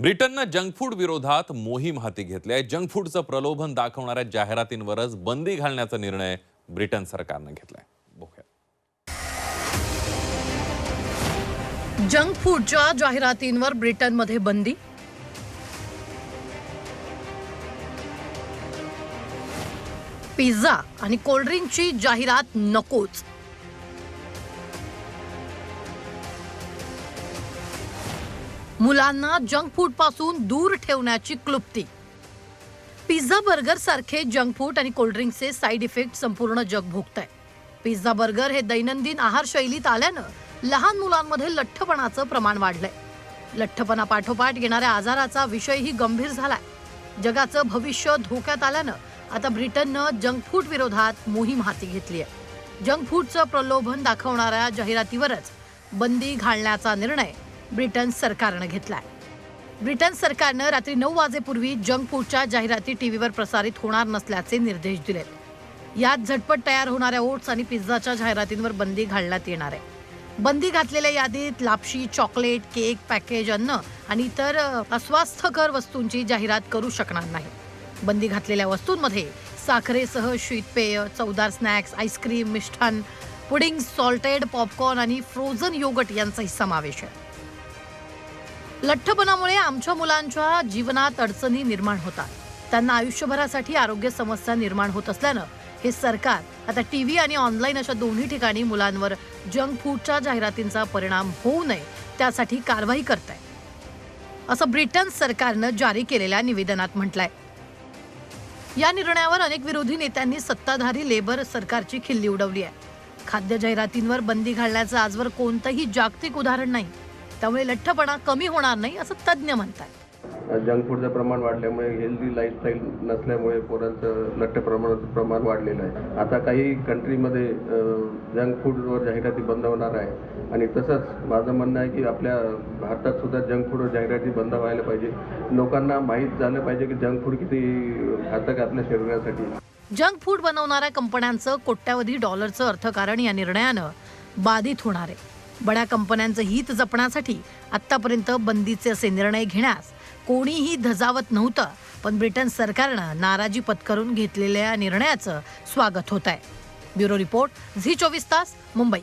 ब्रिटननं junk food विरोधात मोहीम हाती घेतली आहे. जंक फूडचं प्रलोभन दाखवणाऱ्या जाहिरातींवरच बंदी घालण्याचा निर्णय ब्रिटन सरकारनं घेतलाय. जंक फूडच्या जाहिरातींवर ब्रिटनमध्ये बंदी? पिझ्झा आणि कोल्ड्रिंकची जाहिरात नकोच. मुलांना जंक फूडपासून दूर ठेवण्याची क्लुप्ती. पिझ्झा बर्गर सारखे जंक फूड आणि कोल्ड्रिंक्सचे साईड इफेक्ट संपूर्ण जग भोगत आहे पिझ्झा बर्गर हे दैनंदिन आहार शैलीत आल्यानं लहान मुलांमध्ये लठ्ठपणाचं प्रमाण वाढलंय. लठ्ठपणा पाठोपाठ येणाऱ्या आजाराचा विषयही गंभीर झालाय. जगाचं भविष्य धोक्यात आल्यानं आता ब्रिटननं जंक फूड विरोधात मोहीम हाती घेतली आहे जंक फूडचं प्रलोभन दाखवणाऱ्या जाहिरातीवरच बंदी घालण्याचा निर्णय ब्रिटन सरकारनं घेतलाय. ब्रिटन सरकारनं रात्री नऊ वाजेपूर्वी जंक फूडच्या जाहिराती टीव्हीवर प्रसारित होणार नसल्याचे निर्देश दिलेत. यात झटपट तयार होणाऱ्या ओट्स आणि पिझ्झाच्या जाहिरातींवर बंदी घालण्यात येणार आहे. बंदी घातलेल्या यादीत लापशी चॉकलेट केक पॅकेज अन्न आणि इतर अस्वास्थ्यकर वस्तूंची जाहिरात करू शकणार नाही. बंदी घातलेल्या वस्तूंमध्ये साखरेसह शीतपेय चवदार स्नॅक्स आईस्क्रीम मिष्ठान पुडिंग सॉल्टेड पॉपकॉर्न आणि फ्रोझन योगट यांचाही समावेश आहे. लठ्ठपणामुळे आमच्या मुलांच्या जीवनात अडचणी निर्माण होतात. त्यांना आयुष्यभरासाठी आरोग्य समस्या निर्माण होत असल्यानं हे सरकार आता टी व्ही आणि ऑनलाईन अशा दोन्ही ठिकाणी मुलांवर जंक फूडच्या जाहिरातींचा परिणाम होऊ नये त्यासाठी कारवाई करत आहे असं ब्रिटन सरकारनं जारी केलेल्या निवेदनात म्हटलंय. या निर्णयावर अनेक विरोधी नेत्यांनी सत्ताधारी लेबर सरकारची खिल्ली उडवली आहे खाद्य जाहिरातींवर बंदी घालण्याचं आजवर कोणतंही जागतिक उदाहरण नाही. त्यामुळे लठ्ठपणा कमी होणार नाही असं तज्ज्ञ म्हणतात जंक फूडचं प्रमाण वाढल्यामुळे हेल्दी लाईफस्टाईल नसल्यामुळे पोरांचं लठ्ठ प्रमाणाचं प्रमाण वाढलेलं आहे. आता काही कंट्रीमध्ये जंक फूडवर जाहिराती बंद होणार आहे. आणि तसंच माझं म्हणणं आहे की आपल्या भारतात सुद्धा जंक फूडवर जाहिराती बंद व्हायला पाहिजे. लोकांना माहीत झालं पाहिजे की जंक फूड किती घातक आपल्या शरीरासाठी. जंक फूड बनवणाऱ्या कंपन्यांचं कोट्यावधी डॉलरचं अर्थकारण या निर्णयानं बाधित होणार आहे. बड्या कंपन्यांचं हित जपण्यासाठी आत्तापर्यंत बंदीचे असे निर्णय घेण्यास कोणीही धजावत नव्हतं पण ब्रिटन सरकारनं नाराजी पत्करून घेतलेल्या निर्णयाचं स्वागत होत आहे ब्युरो रिपोर्ट झी चोवीस तास मुंबई.